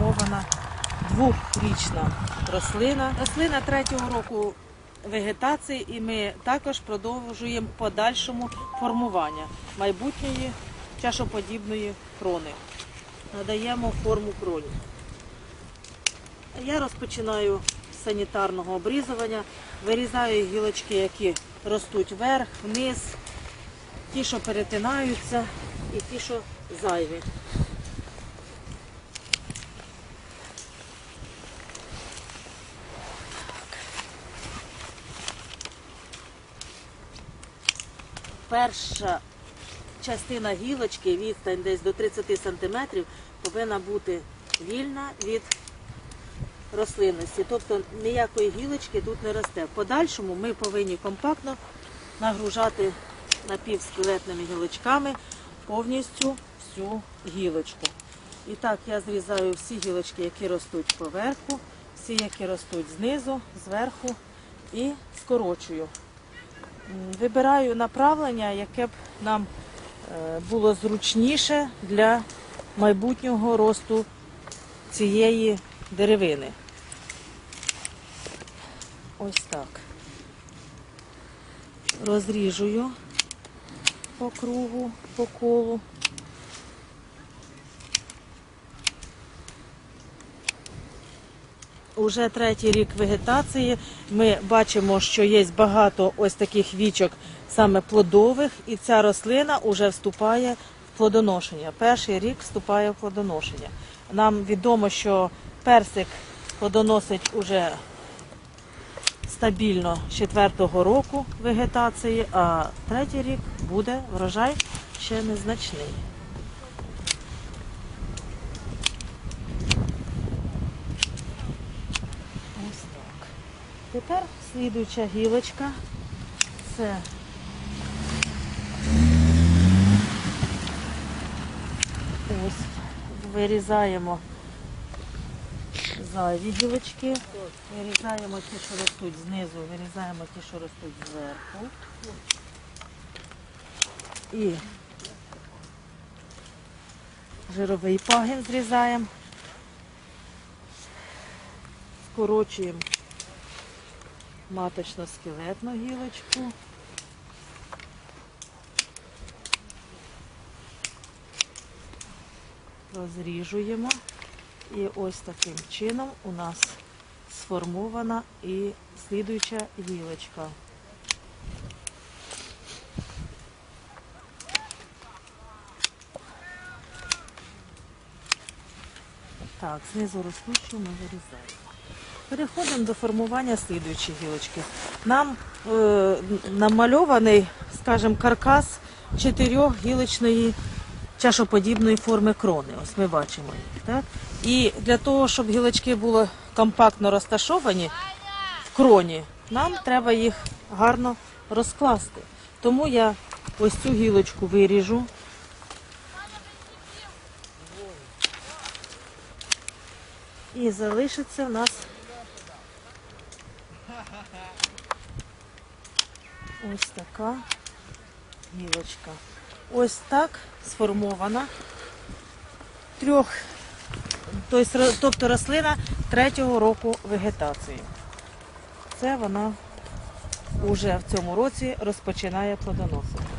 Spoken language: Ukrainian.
сформована двохрічна рослина. Рослина третього року вегетації, і ми також продовжуємо подальшому формування майбутньої чашоподібної крони. Надаємо форму кроні. Я розпочинаю з санітарного обрізування, вирізаю гілочки, які ростуть вверх, вниз, ті, що перетинаються, і ті, що зайві. Перша частина гілочки, відстань десь до 30 см, повинна бути вільна від рослинності. Тобто ніякої гілочки тут не росте. В подальшому ми повинні компактно нагружати напівскелетними гілочками повністю всю гілочку. І так я зрізаю всі гілочки, які ростуть поверху, всі, які ростуть знизу, зверху і скорочую. Вибираю направлення, яке б нам е, було зручніше для майбутнього росту цієї деревини. Ось так. Розріжую по кругу, по колу. Уже третій рік вегетації. Ми бачимо, що є багато ось таких вічок саме плодових, і ця рослина вже вступає в плодоношення. Перший рік вступає в плодоношення. Нам відомо, що персик плодоносить уже стабільно з четвертого року вегетації, а третій рік буде врожай ще незначний. Ось так. Тепер слідуюча гілочка. Це ось вирізаємо зайві гілочки, вирізаємо ті, що ростуть знизу, вирізаємо ті, що ростуть зверху. І жировий пагін зрізаємо. Скорочуємо маточно-скелетну гілочку. Розріжуємо. І ось таким чином у нас сформована і слідуюча гілочка. Так, знизу ростучу ми вирізаємо. Переходимо до формування слідуючої гілочки. Нам е, намальований, скажімо, каркас чотирьох гілочної чашоподібної форми крони. Ось ми бачимо. Так? І для того, щоб гілочки були компактно розташовані в кроні, нам треба їх гарно розкласти. Тому я ось цю гілочку виріжу. І залишиться в нас ось така гілочка. Ось так сформована трьох, тобто тобто рослина третього року вегетації. Це вона вже в цьому році розпочинає плодоносити.